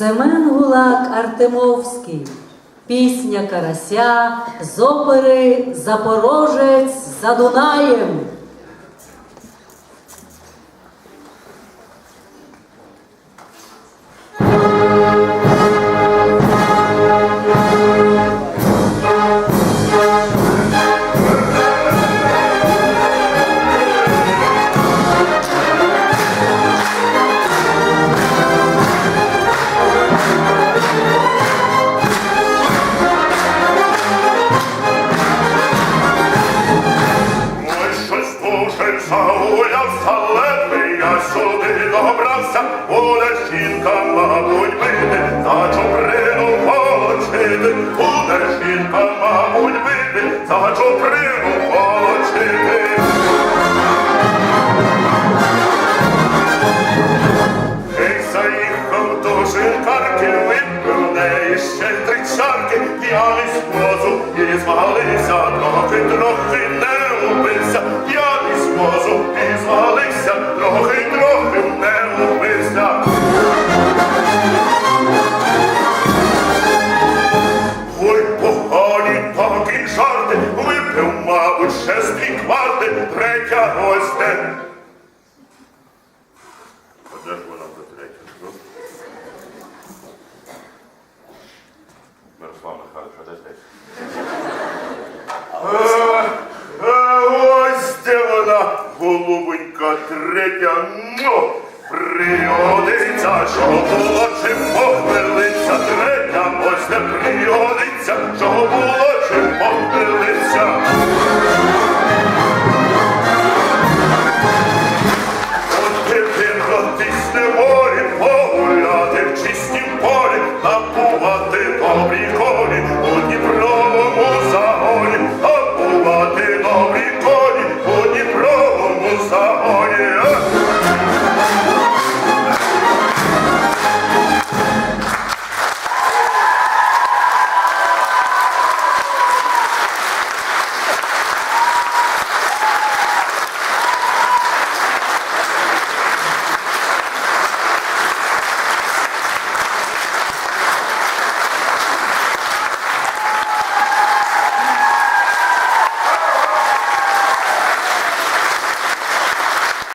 Семен Гулак Артемовський. Пісня Карася з опери Запорожець за Дунаєм. Сюди добрався, буде жінка, мабуть, бити, за чуприну волочити, буде жінка, мабуть, бити, за чуприну волочити. Ей, заїхав неї ще три чарки, п'яний з возу і звалився, трохи, трохи не убився, п'яний з возу і звалився, такі випив, мабуть, ще з дві кварти, третя ось де. Ж вона за третя? Мирослав Михайлович, а де третя? Ось де вона, голубонька третя, ну, пригодиться, що було чим